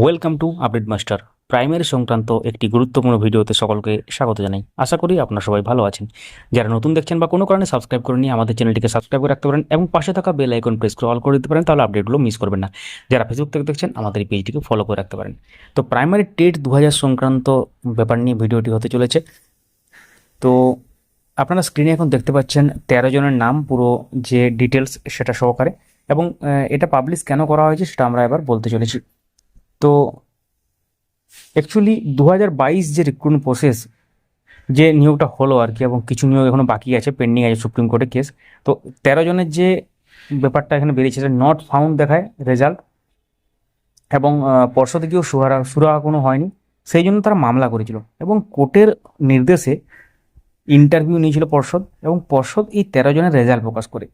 Welcome to update master primary সংক্রান্ত একটি গুরুত্বপূর্ণ ভিডিওতে সকলকে স্বাগত জানাই। আশা করি আপনারা সবাই ভালো আছেন। যারা নতুন দেখছেন বা কোনো কারণে সাবস্ক্রাইব করে নিয়ে আমাদের চ্যানেলটিকে সাবস্ক্রাইব করে রাখতে পারেন এবং পাশে থাকা বেল আইকন প্রেস করে অল করে দিতে পারেন, তাহলে আপডেটগুলো মিস করবেন না। যারা ফেসবুক থেকে দেখছেন, আমাদের এই পেজটিকে ফলো করে রাখতে পারেন। তো প্রাইমারি টেট দু হাজার সংক্রান্ত ব্যাপার নিয়ে ভিডিওটি হতে চলেছে। তো আপনারা স্ক্রিনে এখন দেখতে পাচ্ছেন তেরো জনের নাম, পুরো যে ডিটেলস সেটা সহকারে। এবং এটা পাবলিশ কেন করা হয়েছে সেটা আমরা এবার বলতে চলেছি। তো অ্যাকচুয়ালি দু হাজার বাইশ যে রিক্রুটমেন্ট প্রসেস যে নিয়োগটা হলো আর কি এবং কিছু নিয়োগ এখনও বাকি আছে পেন্ডিং আছে সুপ্রিম কোর্টে কেস তো তেরো জনের যে ব্যাপারটা এখানে বেরিয়েছে সেটা নট ফাউন্ড দেখায় রেজাল্ট এবং পর্ষদে গিয়েও সুহারা, সুরাহা কোনো হয়নি। সেই জন্য তারা মামলা করেছিল এবং কোর্টের নির্দেশে ইন্টারভিউ নিয়েছিল পর্ষদ এবং পর্ষদ এই তেরো জনের রেজাল্ট প্রকাশ করে।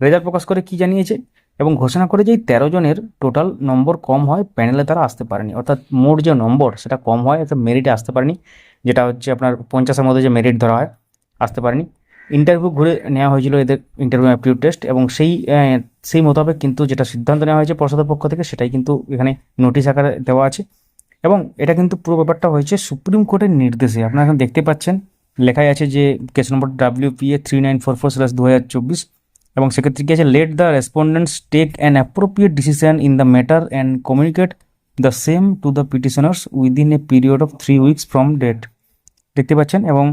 রেজাল্ট প্রকাশ করে কি জানিয়েছে? এবং ঘোষণা করে যে এই তেরো জনের টোটাল নম্বর কম হয় প্যানেলে তারা আসতে পারেনি। অর্থাৎ মোট যে নম্বর সেটা কম হয়, অর্থাৎ মেরিটে আসতে পারেনি, যেটা হচ্ছে আপনার পঞ্চাশের মধ্যে যে মেরিট ধরা হয়, আসতে পারেনি। ইন্টারভিউ ঘুরে নেওয়া হয়েছিল এদের ইন্টারভিউ অ্যাপটিউড টেস্ট এবং সেই সেই মোতাবেক কিন্তু যেটা সিদ্ধান্ত নেওয়া হয়েছে পর্ষদের পক্ষ থেকে সেটাই কিন্তু এখানে নোটিশ আকারে দেওয়া আছে এবং এটা কিন্তু পুরো ব্যাপারটা হয়েছে সুপ্রিম কোর্টের নির্দেশে। আপনারা এখন দেখতে পাচ্ছেন, লেখাই আছে যে case number W P A three nine four four slash দু হাজার চব্বিশ এবং সেক্ষেত্রে কি আছে? Let the respondents take an appropriate decision in the matter and communicate the same to the petitioners within a period of three weeks from date দেখতে পাচ্ছেন? এবং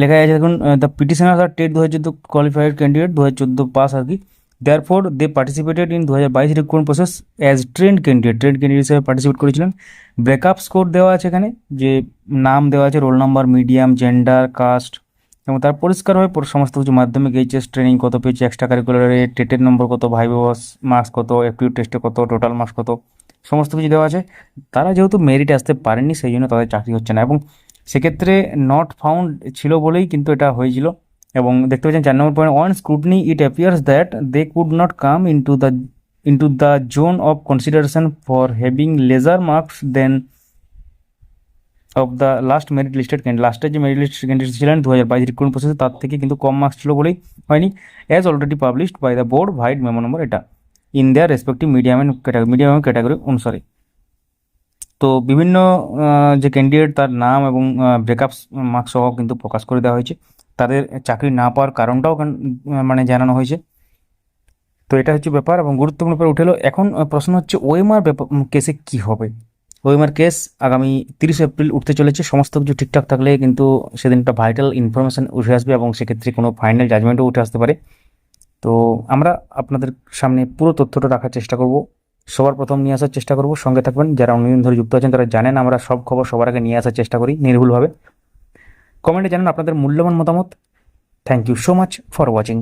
লেখা আছে, দেখুন দ্য পিটিশনার্স আর টেট দু হাজার চোদ্দ কোয়ালিফাইড ক্যান্ডিডেট দু হাজার চোদ্দ পাস আর কি। There four they participated in দু হাজার বাইশ recruitment process as trained candidate trained candidate হিসেবে পার্টিসিপেট করেছিলেন। ব্রেকআপ স্কোর দেওয়া আছে এখানে, যে নাম দেওয়া আছে roll number medium gender caste এবং তার পরিষ্কারভাবে পুরো সমস্ত কিছু মাধ্যমিক এইচএস ট্রেনিং কত পেয়েছে এক্সট্রা কারিকুলারে টেটের নম্বর কত ভাইবাস মার্কস কত অ্যাপটিউড টেস্টে কত টোটাল মার্কস কত, সমস্ত কিছু দেওয়া আছে। তারা যেহেতু মেরিট আসতে পারেননি সেই জন্য তাদের চাকরি হচ্ছে না। এবং সেক্ষেত্রে নট ফাউন্ড ছিল বলেই কিন্তু এটা হয়েছিল। এবং দেখতে পাচ্ছেন চার number point one scrutiny it appears that they could not come into the into the zone of consideration for having lesser marks than of the last merit listed candidate লাস্টের যে মেরিট লিস্টেড ক্যান্ডিডেট ছিলেন দু হাজার বাইশ recruitment প্রসেসে তার থেকে কিন্তু কম মার্কস ছিল বলেই হয়নি as already published by the board vide memo number এটা in their respective medium and category medium category অনুসারে। তো বিভিন্ন যে ক্যান্ডিডেট তার নাম এবং ব্রেকআপ মার্কস সহ কিন্তু প্রকাশ করে দেওয়া হয়েছে, তাদের চাকরি না পাওয়ার কারণটাও মানে জানানো হয়েছে। তো এটা হচ্ছে ব্যাপার এবং গুরুত্বপূর্ণ ব্যাপার উঠে এলো। এখন প্রশ্ন হচ্ছে, ওএমআর ব্যাপার কেসে কী হবে? ওএমআর কেস আগামী তিরিশ এপ্রিল উঠতে চলেছে। সমস্ত কিছু ঠিকঠাক থাকলে কিন্তু সেদিন একটা ভাইটাল ইনফরমেশান উঠে আসবে এবং সেক্ষেত্রে কোনো ফাইনাল জাজমেন্টও উঠে আসতে পারে। তো আমরা আপনাদের সামনে পুরো তথ্যটা রাখার চেষ্টা করব। সবার প্রথম নিয়ে আসার চেষ্টা করব। সঙ্গে থাকবেন। যারা অনেকদিন ধরে যুক্ত আছেন, তারা জানেন আমরা সব খবর সবার আগে নিয়ে আসার চেষ্টা করি নির্ভুলভাবে। কমেন্টে জানান আপনাদের মূল্যবান মতামত। Thank you so much for watching